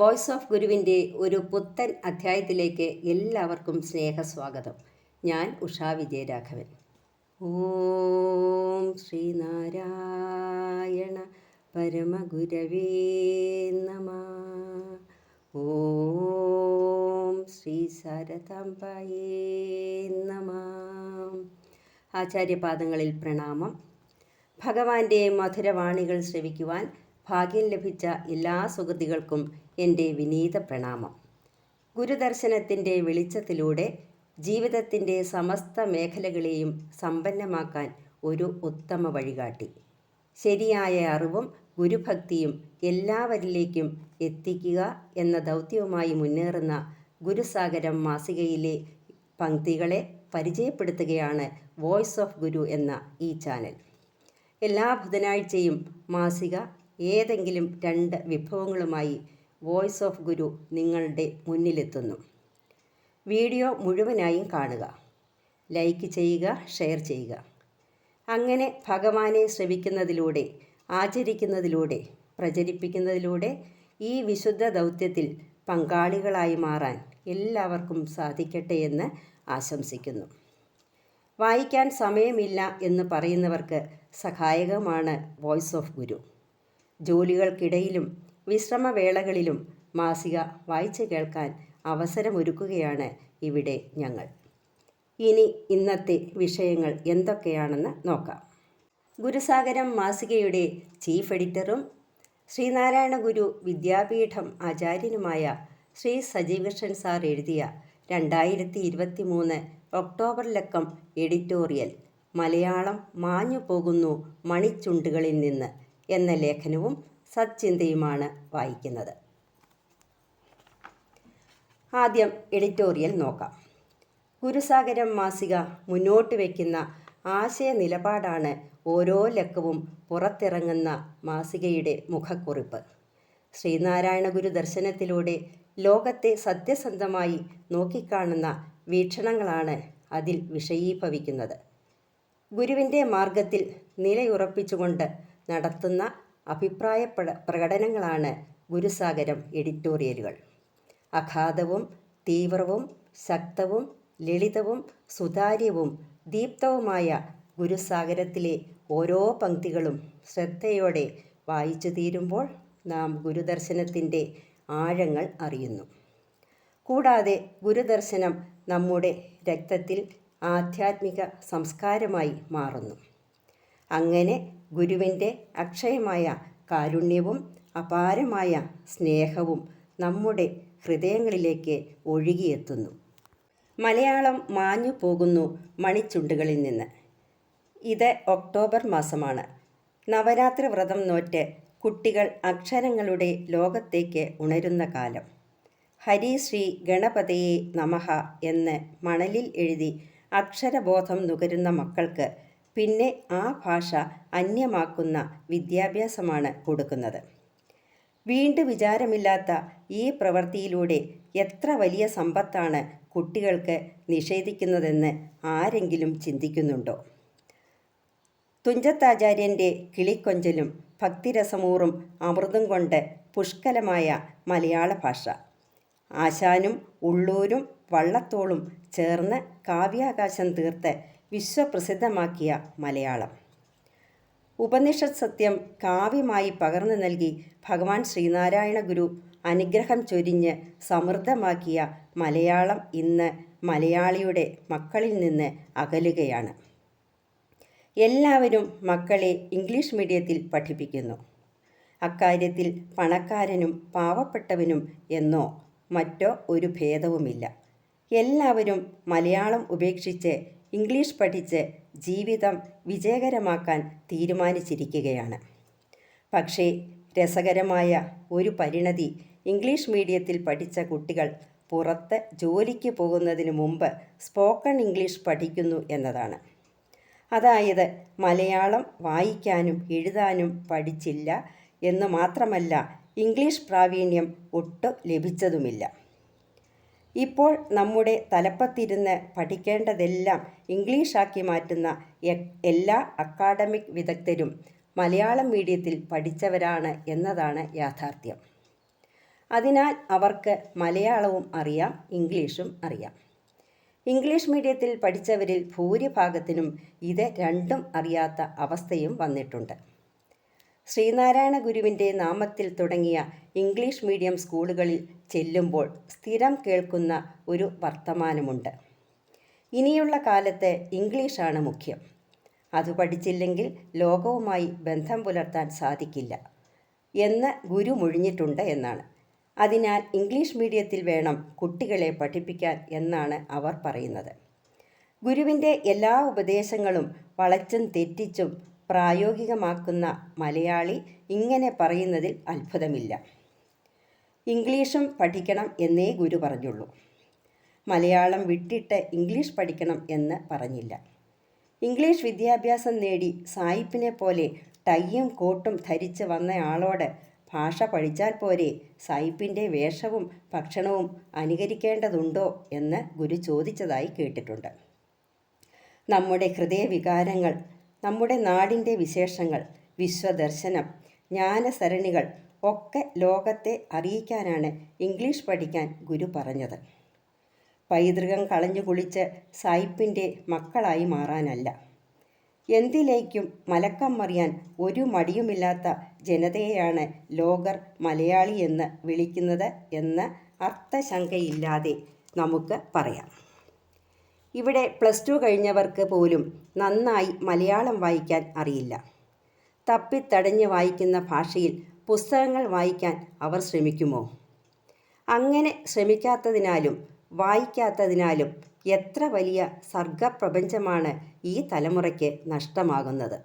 Voice of ഗുരുവിന്റെ ഒരു പുത്തൻ അധ്യായത്തിലേക്ക് എല്ലാവർക്കും സ്നേഹസ്വാഗതം. ഞാൻ ഉഷാ വിജയരാഘവൻ. ഓം ശ്രീനാരായണ പരമഗുരവേ നമ. ഓം ശ്രീ ശാരദാംബായേ നമ. ആചാര്യപാദങ്ങളിൽ പ്രണാമം. ഭഗവാന്റെ മധുരവാണികൾ ശ്രവിക്കുവാൻ ഭാഗ്യം ലഭിച്ച എല്ലാ സുഹൃതികൾക്കും എന്റെ വിനീത പ്രണാമം. ഗുരുദർശനത്തിന്റെ വെളിച്ചത്തിലൂടെ ജീവിതത്തിന്റെ സമസ്ത മേഖലകളെയും സമ്പന്നമാക്കാൻ ഒരു ഉത്തമ വഴികാട്ടി. ശരിയായ അറിവും ഗുരുഭക്തിയും എല്ലാവരിലേക്കും എത്തിക്കുക എന്ന ദൗത്യവുമായി മുന്നേറുന്ന ഗുരുസാഗരം മാസികയിലെ പങ്ക്തികളെ പരിചയപ്പെടുത്തുകയാണ് വോയിസ് ഓഫ് ഗുരു എന്ന ഈ ചാനൽ. എല്ലാ ബുധനാഴ്ചയും മാസിക ഏതെങ്കിലും രണ്ട് വിഭവങ്ങളുമായി വോയിസ് ഓഫ് ഗുരു നിങ്ങളുടെ മുന്നിലെത്തുന്നു. വീഡിയോ മുഴുവനായും കാണുക. ലൈക്ക് ചെയ്യുക ഷെയർ ചെയ്യുക. അങ്ങനെ ഭഗവാനെ ശ്രവിക്കുന്നതിലൂടെ ആചരിക്കുന്നതിലൂടെ പ്രചരിപ്പിക്കുന്നതിലൂടെ ഈ വിശുദ്ധ ദൗത്യത്തിൽ പങ്കാളികളായി മാറാൻ എല്ലാവർക്കും സാധിക്കട്ടെ എന്ന് ആശംസിക്കുന്നു. വായിക്കാൻ സമയമില്ല എന്ന് പറയുന്നവർക്ക് സഹായകമാണ് വോയിസ് ഓഫ് ഗുരു. ജോലികൾക്കിടയിലും വിശ്രമവേളകളിലും മാസിക വായിച്ചു കേൾക്കാൻ അവസരമൊരുക്കുകയാണ് ഇവിടെ ഞങ്ങൾ. ഇനി ഇന്നത്തെ വിഷയങ്ങൾ എന്തൊക്കെയാണെന്ന് നോക്കാം. ഗുരുസാഗരം മാസികയുടെ ചീഫ് എഡിറ്ററും ശ്രീനാരായണ ഗുരു വിദ്യാപീഠം ആചാര്യനുമായ ശ്രീ സജീവ് കൃഷ്ണൻ സാർ എഴുതിയ രണ്ടായിരത്തി ഇരുപത്തി മൂന്ന് ഒക്ടോബർ ലക്കം എഡിറ്റോറിയൽ മലയാളം മാഞ്ഞു പോകുന്നു മണിച്ചുണ്ടുകളിൽ നിന്ന് എന്ന ലേഖനവും സച്ചിന്തയുമാണ് വായിക്കുന്നത്. ആദ്യം എഡിറ്റോറിയൽ നോക്കാം. ഗുരുസാഗരം മാസിക മുന്നോട്ട് വയ്ക്കുന്ന ആശയ നിലപാടാണ് ഓരോ ലക്കവും പുറത്തിറങ്ങുന്ന മാസികയുടെ മുഖക്കുറിപ്പ്. ശ്രീനാരായണ ഗുരു ദർശനത്തിലൂടെ ലോകത്തെ സത്യസന്ധമായി നോക്കിക്കാണുന്ന വീക്ഷണങ്ങളാണ് അതിൽ വിഷയീഭവിക്കുന്നത്. ഗുരുവിന്റെ മാർഗത്തിൽ നിലയുറപ്പിച്ചുകൊണ്ട് നടത്തുന്ന അഭിപ്രായ പ്രകടനങ്ങളാണ് ഗുരുസാഗരം എഡിറ്റോറിയലുകൾ. അഗാധവും തീവ്രവും ശക്തവും ലളിതവും സുതാര്യവും ദീപ്തവുമായ ഗുരുസാഗരത്തിലെ ഓരോ പങ്ക്തികളും ശ്രദ്ധയോടെ വായിച്ചു തീരുമ്പോൾ നാം ഗുരുദർശനത്തിന്റെ ആഴങ്ങൾ അറിയുന്നു. കൂടാതെ ഗുരുദർശനം നമ്മുടെ രക്തത്തിൽ ആധ്യാത്മിക സംസ്കാരമായി മാറുന്നു. അങ്ങനെ ഗുരുവിന്റെ അക്ഷയമായ കാരുണ്യവും അപാരമായ സ്നേഹവും നമ്മുടെ ഹൃദയങ്ങളിലേക്ക് ഒഴുകിയെത്തുന്നു. മലയാളം മാഞ്ഞു പോകുന്നു മണിച്ചുണ്ടുകളിൽ നിന്ന്. ഇത് ഒക്ടോബർ മാസമാണ്. നവരാത്രി വ്രതം നോറ്റ് കുട്ടികൾ അക്ഷരങ്ങളുടെ ലോകത്തേക്ക് ഉണരുന്ന കാലം. ഹരി ശ്രീ ഗണപതയെ നമഹ എന്ന് മണലിൽ എഴുതി അക്ഷരബോധം നുകരുന്ന മക്കൾക്ക് പിന്നെ ആ ഭാഷ അന്യമാക്കുന്ന വിദ്യാഭ്യാസമാണ് കൊടുക്കുന്നത്. വീണ്ടും വിചാരമില്ലാത്ത ഈ പ്രവൃത്തിയിലൂടെ എത്ര വലിയ സമ്പത്താണ് കുട്ടികൾക്ക് നിഷേധിക്കുന്നതെന്ന് ആരെങ്കിലും ചിന്തിക്കുന്നുണ്ടോ? തുഞ്ചത്താചാര്യന്റെ കിളിക്കൊഞ്ചലും ഭക്തിരസമൂറും അമൃതും കൊണ്ട് പുഷ്കലമായ മലയാള ഭാഷ. ആശാനും ഉള്ളൂരും വള്ളത്തോളും ചേർന്ന് കാവ്യാകാശം തീർത്ത് വിശ്വപ്രസിദ്ധമാക്കിയ മലയാളം. ഉപനിഷത് സത്യം കാവ്യമായി പകർന്നു നൽകി ഭഗവാൻ ശ്രീനാരായണ ഗുരു അനുഗ്രഹം ചൊരിഞ്ഞ് സമൃദ്ധമാക്കിയ മലയാളം ഇന്ന് മലയാളിയുടെ മക്കളിൽ നിന്ന് അകലുകയാണ്. എല്ലാവരും മക്കളെ ഇംഗ്ലീഷ് മീഡിയത്തിൽ പഠിപ്പിക്കുന്നു. അക്കാര്യത്തിൽ പണക്കാരനും പാവപ്പെട്ടവനും എന്നോ മറ്റോ ഒരു ഭേദവുമില്ല. എല്ലാവരും മലയാളം ഉപേക്ഷിച്ച് ഇംഗ്ലീഷ് പഠിച്ച് ജീവിതം വിജയകരമാക്കാൻ തീരുമാനിച്ചിരിക്കുകയാണ്. പക്ഷേ രസകരമായ ഒരു പരിണതി ഇംഗ്ലീഷ് മീഡിയത്തിൽ പഠിച്ച കുട്ടികൾ പുറത്ത് ജോലിക്ക് പോകുന്നതിന് മുമ്പ് സ്പോക്കൺ ഇംഗ്ലീഷ് പഠിക്കുന്നു എന്നതാണ്. അതായത് മലയാളം വായിക്കാനും എഴുതാനും പഠിച്ചില്ല എന്ന് മാത്രമല്ല ഇംഗ്ലീഷ് പ്രാവീണ്യം ഒട്ടും ലഭിച്ചതുമില്ല. ഇപ്പോൾ നമ്മുടെ തലപ്പത്തിരുന്ന് പഠിക്കേണ്ടതെല്ലാം ഇംഗ്ലീഷാക്കി മാറ്റുന്ന എല്ലാ അക്കാഡമിക് വിദഗ്ധരും മലയാളം മീഡിയത്തിൽ പഠിച്ചവരാണ് എന്നതാണ് യാഥാർത്ഥ്യം. അതിനാൽ അവർക്ക് മലയാളവും അറിയാം ഇംഗ്ലീഷും അറിയാം. ഇംഗ്ലീഷ് മീഡിയത്തിൽ പഠിച്ചവരിൽ ഭൂരിഭാഗത്തിനും ഇത് രണ്ടും അറിയാത്ത അവസ്ഥയും വന്നിട്ടുണ്ട്. ശ്രീനാരായണ ഗുരുവിന്റെ നാമത്തിൽ തുടങ്ങിയ ഇംഗ്ലീഷ് മീഡിയം സ്കൂളുകളിൽ ചെല്ലുമ്പോൾ സ്ഥിരം കേൾക്കുന്ന ഒരു വർത്തമാനമുണ്ട്. ഇനിയുള്ള കാലത്ത് ഇംഗ്ലീഷാണ് മുഖ്യം. അത് പഠിച്ചില്ലെങ്കിൽ ലോകവുമായി ബന്ധം പുലർത്താൻ സാധിക്കില്ല എന്ന് ഗുരു മുഴിഞ്ഞിട്ടുണ്ട് എന്നാണ്. അതിനാൽ ഇംഗ്ലീഷ് മീഡിയത്തിൽ വേണം കുട്ടികളെ പഠിപ്പിക്കാൻ എന്നാണ് അവർ പറയുന്നത്. ഗുരുവിന്റെ എല്ലാ ഉപദേശങ്ങളും വളച്ചും തെറ്റിച്ചും പ്രായോഗികമാക്കുന്ന മലയാളി ഇങ്ങനെ പറയുന്നതിൽ അത്ഭുതമില്ല. ഇംഗ്ലീഷും പഠിക്കണം എന്നേ ഗുരു പറഞ്ഞുള്ളൂ. മലയാളം വിട്ടിട്ട് ഇംഗ്ലീഷ് പഠിക്കണം എന്ന് പറഞ്ഞില്ല. ഇംഗ്ലീഷ് വിദ്യാഭ്യാസം നേടി സായിപ്പിനെ പോലെ ടൈയും കോട്ടും ധരിച്ച് വന്നയാളോട് ഭാഷ പഠിച്ചാൽ പോരെ സായിപ്പിന്റെ വേഷവും ഭക്ഷണവും അനുകരിക്കേണ്ടതുണ്ടോ എന്ന് ഗുരു ചോദിച്ചതായി കേട്ടിട്ടുണ്ട്. നമ്മുടെ ഹൃദയവികാരങ്ങൾ നമ്മുടെ നാടിന്റെ വിശേഷങ്ങൾ വിശ്വദർശനം ജ്ഞാനസരണികൾ ഒക്കെ ലോകത്തെ അറിയിക്കാനാണ് ഇംഗ്ലീഷ് പഠിക്കാൻ ഗുരു പറഞ്ഞത്. പൈതൃകം കളഞ്ഞു കുളിച്ച് സായിപ്പിന്റെ മക്കളായി മാറാനല്ല. എന്തിലേക്കും മലക്കം മറിയാൻ ഒരു മടിയുമില്ലാത്ത ജനതയെയാണ് ലോകർ മലയാളി എന്ന് വിളിക്കുന്നത് എന്ന് അർത്ഥശങ്കയില്ലാതെ നമുക്ക് പറയാം. ഇവിടെ പ്ലസ് ടു കഴിഞ്ഞവർക്ക് പോലും നന്നായി മലയാളം വായിക്കാൻ അറിയില്ല. തപ്പിത്തടഞ്ഞ് വായിക്കുന്ന ഭാഷയിൽ പുസ്തകങ്ങൾ വായിക്കാൻ അവർ ശ്രമിക്കുമോ? അങ്ങനെ ശ്രമിക്കാത്തതിനാലും വായിക്കാത്തതിനാലും എത്ര വലിയ സർഗപ്രപഞ്ചമാണ് ഈ തലമുറയ്ക്ക് നഷ്ടമാകുന്നത്?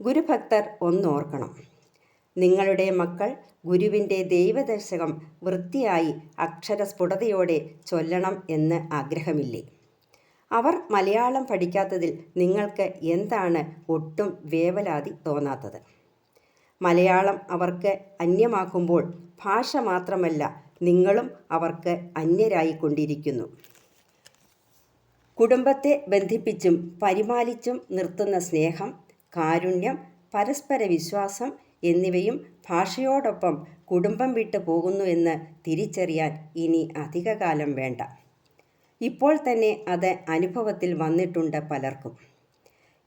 ഗുരുഭക്തർ ഒന്നോർക്കണം നിങ്ങളുടെ മക്കൾ ഗുരുവിന്റെ ദൈവദർശകം വൃത്തിയായി അക്ഷരസ്ഫുടതയോടെ ചൊല്ലണം എന്ന് ആഗ്രഹമില്ലേ? അവർ മലയാളം പഠിക്കാത്തതിൽ നിങ്ങൾക്ക് എന്താണ് ഒട്ടും വേവലാതി തോന്നാത്തത്? മലയാളം അവർക്ക് അന്യമാക്കുമ്പോൾ ഭാഷ മാത്രമല്ല നിങ്ങളും അവർക്ക് അന്യരായിക്കൊണ്ടിരിക്കുന്നു. കുടുംബത്തെ ബന്ധിപ്പിച്ചും പരിപാലിച്ചും നിർത്തുന്ന സ്നേഹം കാരുണ്യം പരസ്പര വിശ്വാസം എന്നിവയും ഭാഷയോടൊപ്പം കുടുംബം വിട്ടു പോകുന്നു എന്ന് തിരിച്ചറിയാൻ ഇനി അധികകാലം വേണ്ട. ഇപ്പോൾ തന്നെ അത് അനുഭവത്തിൽ വന്നിട്ടുണ്ട് പലർക്കും.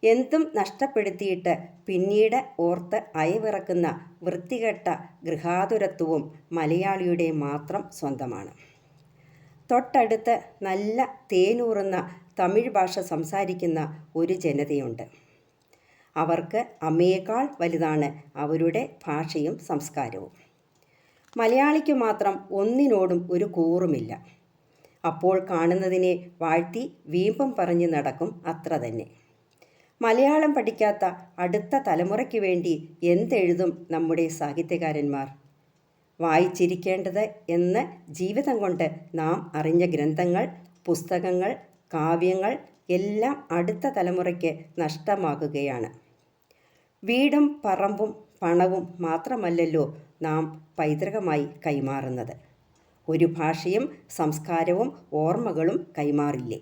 എന്തും നഷ്ടപ്പെടുത്തിയിട്ട് പിന്നീട് ഓർത്ത് അയവിറക്കുന്ന വൃത്തികെട്ട ഗൃഹാതുരത്വവും മലയാളിയുടെ മാത്രം സ്വന്തമാണ്. തൊട്ടടുത്ത് നല്ല തേനൂറുന്ന തമിഴ് ഭാഷ സംസാരിക്കുന്ന ഒരു ജനതയുണ്ട്. അവർക്ക് അമ്മയേക്കാൾ വലുതാണ് അവരുടെ ഭാഷയും സംസ്കാരവും. മലയാളിക്ക് മാത്രം ഒന്നിനോടും ഒരു കൂറുമില്ല. അപ്പോൾ കാണുന്നതിനെ വാഴ്ത്തി വീമ്പം പറഞ്ഞ് നടക്കും അത്ര തന്നെ. മലയാളം പഠിക്കാത്ത അടുത്ത തലമുറയ്ക്ക് വേണ്ടി എന്തെഴുതും നമ്മുടെ സാഹിത്യകാരന്മാർ? വായിച്ചിരിക്കേണ്ടത് എന്ന് ജീവിതം കൊണ്ട് നാം അറിഞ്ഞ ഗ്രന്ഥങ്ങൾ പുസ്തകങ്ങൾ കാവ്യങ്ങൾ എല്ലാം അടുത്ത തലമുറയ്ക്ക് നഷ്ടമാകുകയാണ്. വീടും പറമ്പും പണവും മാത്രമല്ലല്ലോ നാം പൈതൃകമായി കൈമാറുന്നത്. ഒരു ഭാഷയും സംസ്കാരവും ഓർമ്മകളും കൈമാറില്ലേ?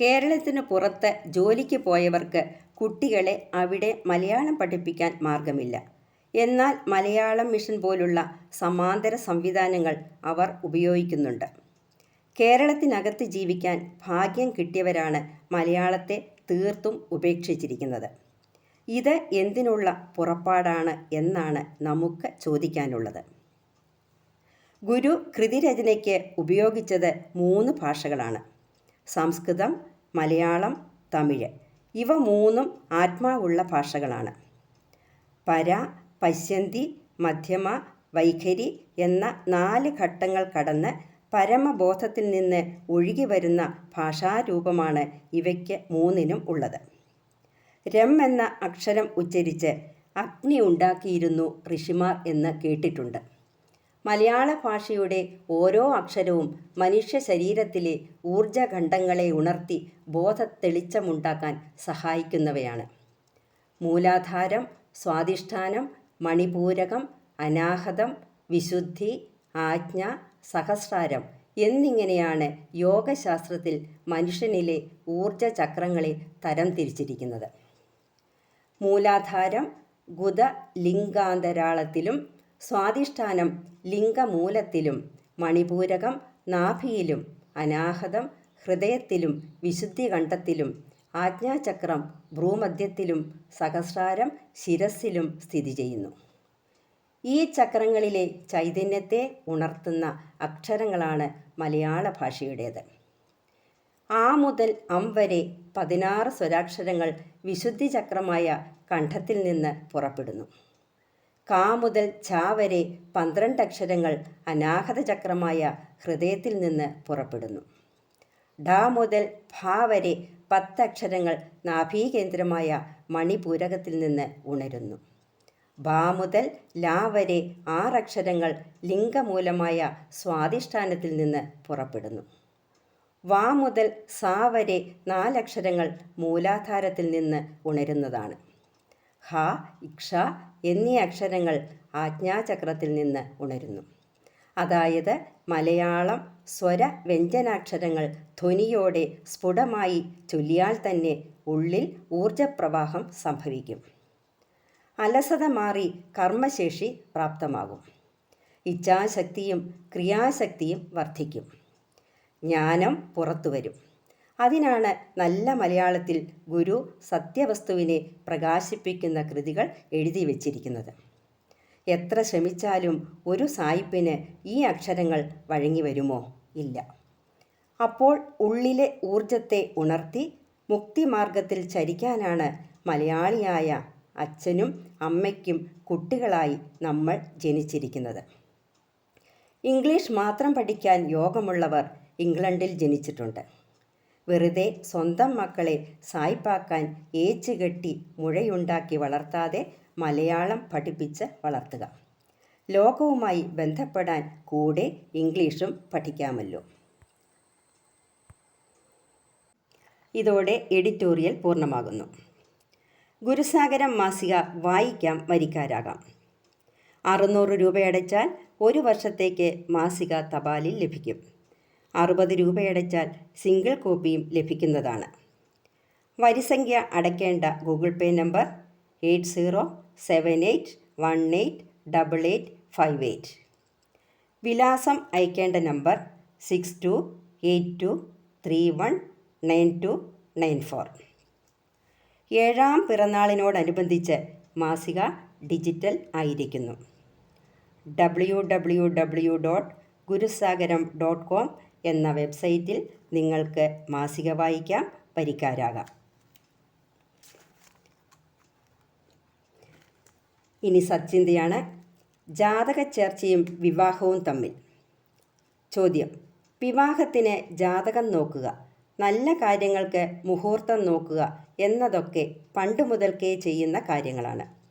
കേരളത്തിന് പുറത്ത് ജോലിക്ക് പോയവർക്ക് കുട്ടികളെ അവിടെ മലയാളം പഠിപ്പിക്കാൻ മാർഗമില്ല. എന്നാൽ മലയാളം മിഷൻ പോലുള്ള സമാന്തര സംവിധാനങ്ങൾ അവർ ഉപയോഗിക്കുന്നുണ്ട്. കേരളത്തിനകത്ത് ജീവിക്കാൻ ഭാഗ്യം കിട്ടിയവരാണ് മലയാളത്തെ തീർത്തും ഉപേക്ഷിച്ചിരിക്കുന്നത്. ഇത് എന്തിനുള്ള പുറപ്പാടാണ് എന്നാണ് നമുക്ക് ചോദിക്കാനുള്ളത്. ഗുരു കൃതിരചനയ്ക്ക് ഉപയോഗിച്ചത് മൂന്ന് ഭാഷകളാണ്. സംസ്കൃതം മലയാളം തമിഴ്. ഇവ മൂന്നും ആത്മാവുള്ള ഭാഷകളാണ്. പര പശ്യന്തി മധ്യമ വൈഖരി എന്ന നാല് ഘട്ടങ്ങൾ കടന്ന് പരമബോധത്തിൽ നിന്ന് ഒഴുകി വരുന്ന ഭാഷാരൂപമാണ് ഇവയ്ക്ക് മൂന്നിനും ഉള്ളത്. രം എന്ന അക്ഷരം ഉച്ചരിച്ച് അഗ്നി ഉണ്ടാക്കിയിരുന്നു ഋഷിമാർ എന്ന് കേട്ടിട്ടുണ്ട്. മലയാള ഭാഷയുടെ ഓരോ അക്ഷരവും മനുഷ്യ ശരീരത്തിലെ ഊർജഖണ്ഡങ്ങളെ ഉണർത്തി ബോധത്തെളിച്ചമുണ്ടാക്കാൻ സഹായിക്കുന്നവയാണ്. മൂലാധാരം സ്വാധിഷ്ഠാനം മണിപൂരകം അനാഹതം വിശുദ്ധി ആജ്ഞ സഹസ്രാരം എന്നിങ്ങനെയാണ് യോഗശാസ്ത്രത്തിൽ മനുഷ്യനിലെ ഊർജ ചക്രങ്ങളെ തരം തിരിച്ചിരിക്കുന്നത്. മൂലാധാരം ഗുദ ലിംഗാന്തരാളത്തിലും സ്വാധിഷ്ഠാനം ലിംഗമൂലത്തിലും മണിപൂരകം നാഭിയിലും അനാഹതം ഹൃദയത്തിലും വിശുദ്ധികണ്ഠത്തിലും ആജ്ഞാചക്രം ഭ്രൂമധ്യത്തിലും സഹസ്രാരം ശിരസ്സിലും സ്ഥിതി ചെയ്യുന്നു. ഈ ചക്രങ്ങളിലെ ചൈതന്യത്തെ ഉണർത്തുന്ന അക്ഷരങ്ങളാണ് മലയാള ഭാഷയുടേത്. ആ മുതൽ അം വരെ പതിനാറ് സ്വരാക്ഷരങ്ങൾ വിശുദ്ധി ചക്രമായ കണ്ഠത്തിൽ നിന്ന് പുറപ്പെടുന്നു. കാ മുതൽ ഛ വരെ പന്ത്രണ്ട് അക്ഷരങ്ങൾ അനാഹത ചക്രമായ ഹൃദയത്തിൽ നിന്ന് പുറപ്പെടുന്നു. ഡ മുതൽ ഭ വരെ പത്ത് അക്ഷരങ്ങൾ നാഭീകേന്ദ്രമായ മണിപൂരകത്തിൽ നിന്ന് ഉണരുന്നു. ബാ മുതൽ ലാ വരെ ആറക്ഷരങ്ങൾ ലിംഗമൂലമായ സ്വാധിഷ്ഠാനത്തിൽ നിന്ന് പുറപ്പെടുന്നു. വാ മുതൽ സാ വരെ നാലക്ഷരങ്ങൾ മൂലാധാരത്തിൽ നിന്ന് ഉണരുന്നതാണ്. ഹ ഇക്ഷ എന്നീ അക്ഷരങ്ങൾ ആജ്ഞാചക്രത്തിൽ നിന്ന് ഉണരുന്നു. അതായത് മലയാളം സ്വര വ്യഞ്ജനാക്ഷരങ്ങൾ ധ്വനിയോടെ സ്ഫുടമായി ചൊല്ലിയാൽ തന്നെ ഉള്ളിൽ ഊർജപ്രവാഹം സംഭവിക്കും. അലസത മാറി കർമ്മശേഷി പ്രാപ്തമാകും. ഇച്ഛാശക്തിയും ക്രിയാശക്തിയും വർദ്ധിക്കും. ജ്ഞാനം പുറത്തു വരും. അതിനാണ് നല്ല മലയാളത്തിൽ ഗുരു സത്യവസ്തുവിനെ പ്രകാശിപ്പിക്കുന്ന കൃതികൾ എഴുതി വച്ചിരിക്കുന്നത്. എത്ര ശ്രമിച്ചാലും ഒരു സായിപ്പിന് ഈ അക്ഷരങ്ങൾ വഴങ്ങി വരുമോ? ഇല്ല. അപ്പോൾ ഉള്ളിലെ ഊർജത്തെ ഉണർത്തി മുക്തിമാർഗത്തിൽ ചരിക്കാനാണ് മലയാളിയായ അച്ഛനും അമ്മയ്ക്കും കുട്ടികളായി നമ്മൾ ജനിച്ചിരിക്കുന്നത്. ഇംഗ്ലീഷ് മാത്രം പഠിക്കാൻ യോഗമുള്ളവർ ഇംഗ്ലണ്ടിൽ ജനിച്ചിട്ടുണ്ട്. വെറുതെ സ്വന്തം മക്കളെ സായ്പാക്കാൻ ഏച്ചുകെട്ടി മുഴയുണ്ടാക്കി വളർത്താതെ മലയാളം പഠിപ്പിച്ച് വളർത്തുക. ലോകവുമായി ബന്ധപ്പെടാൻ കൂടെ ഇംഗ്ലീഷും പഠിക്കാമല്ലോ. ഇതോടെ എഡിറ്റോറിയൽ പൂർണമാകുന്നു. ഗുരുസാഗരം മാസിക വായിക്കാം വരിക്കാരാകാം. അറുന്നൂറ് രൂപയടച്ചാൽ ഒരു വർഷത്തേക്ക് മാസിക തപാലിൽ ലഭിക്കും. അറുപത് രൂപയടച്ചാൽ സിംഗിൾ കോപ്പിയും ലഭിക്കുന്നതാണ്. വരിസംഖ്യ അടയ്ക്കേണ്ട Google Pay number eight zero seven eight one eight double eight five eight. വിലാസം അയക്കേണ്ട number six two eight two three one nine two nine four. ഏഴാം പിറന്നാളിനോടനുബന്ധിച്ച് മാസിക ഡിജിറ്റൽ ആയിരിക്കുന്നു. W W W dot Gurusagaram dot com എന്ന വെബ്സൈറ്റിൽ നിങ്ങൾക്ക് മാസിക വായിക്കാം പരിക്കാരാകാം. ഇനി സച്ചിന്തയാണ് ജാതക ചർച്ചയും വിവാഹവും തമ്മിൽ. ചോദ്യം വിവാഹത്തിന് ജാതകം നോക്കുക നല്ല കാര്യങ്ങൾക്ക് മുഹൂർത്തം നോക്കുക എന്നതൊക്കെ പണ്ടു മുതൽക്കേ ചെയ്യുന്ന കാര്യങ്ങളാണ്.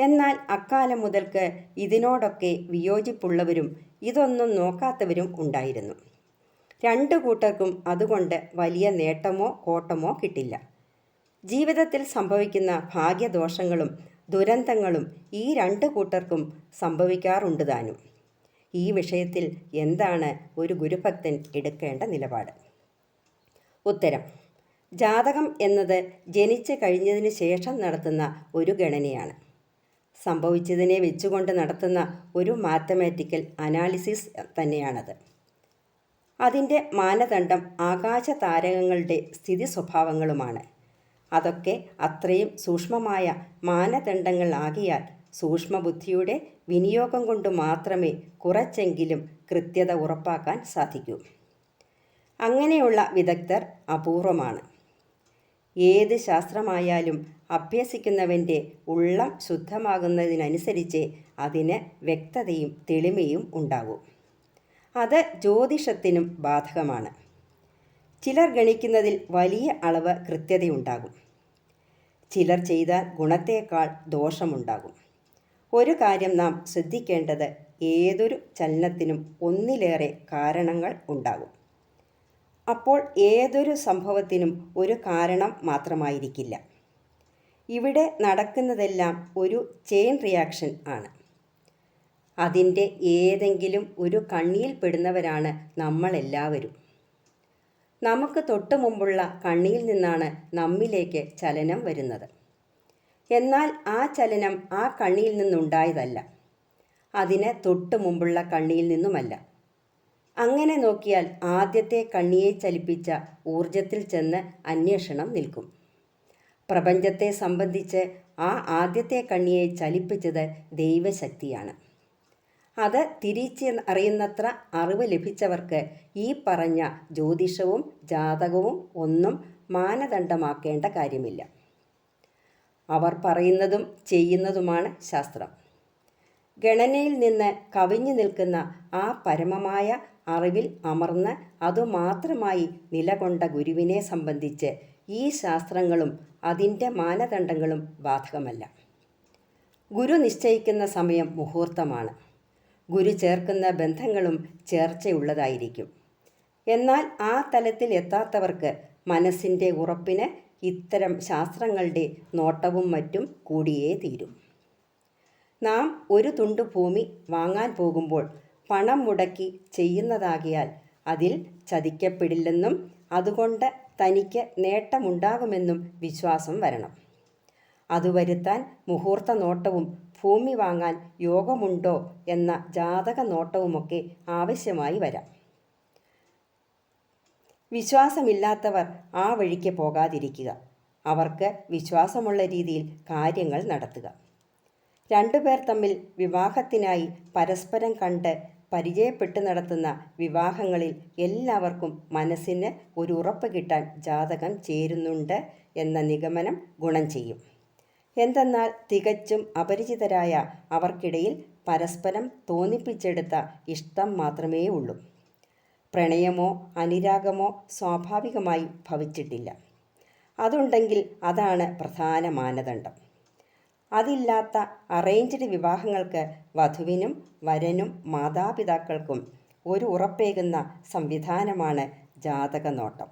എന്നാൽ അക്കാലം മുതൽക്ക് ഇതിനോടൊക്കെ വിയോജിപ്പുള്ളവരും ഇതൊന്നും നോക്കാത്തവരും ഉണ്ടായിരുന്നു. രണ്ടു കൂട്ടർക്കും അതുകൊണ്ട് വലിയ നേട്ടമോ കോട്ടമോ കിട്ടില്ല. ജീവിതത്തിൽ സംഭവിക്കുന്ന ഭാഗ്യദോഷങ്ങളും ദുരന്തങ്ങളും ഈ രണ്ട് കൂട്ടർക്കും സംഭവിക്കാറുണ്ട് താനും. ഈ വിഷയത്തിൽ എന്താണ് ഒരു ഗുരുഭക്തൻ എടുക്കേണ്ട നിലപാട്? ഉത്തരം ജാതകം എന്നത് ജനിച്ചു കഴിഞ്ഞതിന് ശേഷം നടത്തുന്ന ഒരു ഗണനയാണ്. സംഭവിച്ചതിനെ വെച്ചുകൊണ്ട് നടത്തുന്ന ഒരു മാത്തമാറ്റിക്കൽ അനാലിസിസ് തന്നെയാണത്. അതിന്റെ മാനദണ്ഡം ആകാശ താരകങ്ങളുടെ സ്ഥിതി സ്വഭാവങ്ങളുമാണ്. അതൊക്കെ അത്രയും സൂക്ഷ്മമായ മാനദണ്ഡങ്ങളാകിയാൽ സൂക്ഷ്മബുദ്ധിയുടെ വിനിയോഗം കൊണ്ട് മാത്രമേ കുറച്ചെങ്കിലും കൃത്യത ഉറപ്പാക്കാൻ സാധിക്കൂ. അങ്ങനെയുള്ള വിദഗ്ധർ അപൂർവമാണ്. ഏത് ശാസ്ത്രമായാലും അഭ്യസിക്കുന്നവന്റെ ഉള്ളം ശുദ്ധമാകുന്നതിനനുസരിച്ച് അതിന് വ്യക്തതയും തെളിമയും ഉണ്ടാകും. അത് ജ്യോതിഷത്തിനും ബാധകമാണ്. ചിലർ ഗണിക്കുന്നതിൽ വലിയ അളവ് കൃത്യതയുണ്ടാകും. ചിലർ ചെയ്താൽ ഗുണത്തേക്കാൾ ദോഷമുണ്ടാകും. ഒരു കാര്യം നാം ശ്രദ്ധിക്കേണ്ടത് ഏതൊരു ചലനത്തിനും ഒന്നിലേറെ കാരണങ്ങൾ ഉണ്ടാകും. അപ്പോൾ ഏതൊരു സംഭവത്തിനും ഒരു കാരണം മാത്രമായിരിക്കില്ല. ഇവിടെ നടക്കുന്നതെല്ലാം ഒരു ചെയിൻ റിയാക്ഷൻ ആണ്. അതിന്റെ ഏതെങ്കിലും ഒരു കണ്ണിയിൽപ്പെടുന്നവരാണ് നമ്മളെല്ലാവരും. നമുക്ക് തൊട്ടു മുമ്പുള്ള കണ്ണിയിൽ നിന്നാണ് നമ്മിലേക്ക് ചലനം വരുന്നത്. എന്നാൽ ആ ചലനം ആ കണ്ണിയിൽ നിന്നുണ്ടായതല്ല. അതിന് തൊട്ടു മുമ്പുള്ള കണ്ണിയിൽ നിന്നുമല്ല. അങ്ങനെ നോക്കിയാൽ ആദ്യത്തെ കണ്ണിയെ ചലിപ്പിച്ച ഊർജത്തിൽ ചെന്ന് അന്വേഷണം നിൽക്കും. പ്രപഞ്ചത്തെ സംബന്ധിച്ച് ആ ആദ്യത്തെ കണ്ണിയെ ചലിപ്പിച്ചത് ദൈവശക്തിയാണ്. അത് തിരിച്ച് അറിയുന്നത്ര അറിവ് ലഭിച്ചവർക്ക് ഈ പറഞ്ഞ ജ്യോതിഷവും ജാതകവും ഒന്നും മാനദണ്ഡമാക്കേണ്ട കാര്യമില്ല. അവർ പറയുന്നതും ചെയ്യുന്നതുമാണ് ശാസ്ത്രം. ഗണനയിൽ നിന്ന് കവിഞ്ഞു നിൽക്കുന്ന ആ പരമമായ അറിവിൽ അമർന്ന് അതുമാത്രമായി നിലകൊണ്ട ഗുരുവിനെ സംബന്ധിച്ച് ഈ ശാസ്ത്രങ്ങളും അതിന്റെ മാനദണ്ഡങ്ങളും ബാധകമല്ല. ഗുരു നിശ്ചയിക്കുന്ന സമയം മുഹൂർത്തമാണ്. ഗുരു ചേർക്കുന്ന ബന്ധങ്ങളും ചേർച്ചയുള്ളതായിരിക്കും. എന്നാൽ ആ തലത്തിൽ എത്താത്തവർക്ക് മനസ്സിന്റെ ഉറപ്പിന് ഇത്തരം ശാസ്ത്രങ്ങളുടെ നോട്ടവും മറ്റും കൂടിയേ തീരും. നാം ഒരു തുണ്ട് ഭൂമി വാങ്ങാൻ പോകുമ്പോൾ പണം മുടക്കി ചെയ്യുന്നതാകിയാൽ അതിൽ ചതിക്കപ്പെടില്ലെന്നും അതുകൊണ്ട് തനിക്ക് നേട്ടമുണ്ടാകുമെന്നും വിശ്വാസം വരണം. അത് വരുത്താൻ മുഹൂർത്ത നോട്ടവും ഭൂമി വാങ്ങാൻ യോഗമുണ്ടോ എന്ന ജാതക നോട്ടവുമൊക്കെ ആവശ്യമായി വരാം. വിശ്വാസമില്ലാത്തവർ ആ വഴിക്ക് പോകാതിരിക്കുക. അവർക്ക് വിശ്വാസമുള്ള രീതിയിൽ കാര്യങ്ങൾ നടത്തുക. രണ്ടുപേർ തമ്മിൽ വിവാഹത്തിനായി പരസ്പരം കണ്ട് പരിചയപ്പെട്ട് നടത്തുന്ന വിവാഹങ്ങളിൽ എല്ലാവർക്കും മനസ്സിന് ഒരു ഉറപ്പ് കിട്ടാൻ ജാതകം ചേരുന്നുണ്ട് എന്ന നിഗമനം ഗുണം ചെയ്യും. എന്തെന്നാൽ തികച്ചും അപരിചിതരായ അവർക്കിടയിൽ പരസ്പരം തോന്നിപ്പിച്ചെടുത്ത ഇഷ്ടം മാത്രമേ ഉള്ളൂ. പ്രണയമോ അനുരാഗമോ സ്വാഭാവികമായി ഭവിച്ചിട്ടില്ല. അതുണ്ടെങ്കിൽ അതാണ് പ്രധാന മാനദണ്ഡം. അതില്ലാത്ത അറേഞ്ച്ഡ് വിവാഹങ്ങൾക്ക് വധുവിനും വരനും മാതാപിതാക്കൾക്കും ഒരു ഉറപ്പേകുന്ന സംവിധാനമാണ് ജാതക നോട്ടം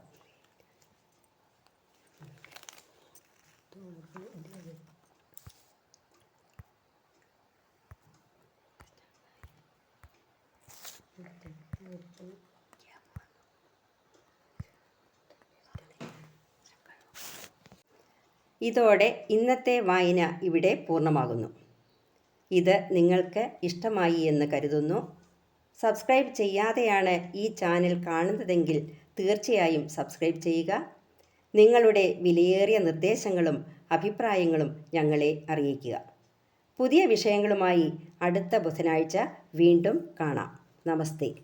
ഇതോടെ ഇന്നത്തെ വായന ഇവിടെ പൂർണമാകുന്നു. ഇത് നിങ്ങൾക്ക് ഇഷ്ടമായി എന്ന് കരുതുന്നു. സബ്സ്ക്രൈബ് ചെയ്യാതെയാണ് ഈ ചാനൽ കാണുന്നതെങ്കിൽ തീർച്ചയായും സബ്സ്ക്രൈബ് ചെയ്യുക. നിങ്ങളുടെ വിലയേറിയ നിർദ്ദേശങ്ങളും അഭിപ്രായങ്ങളും ഞങ്ങളെ അറിയിക്കുക. പുതിയ വിഷയങ്ങളുമായി അടുത്ത ബുധനാഴ്ച വീണ്ടും കാണാം. നമസ്തേ.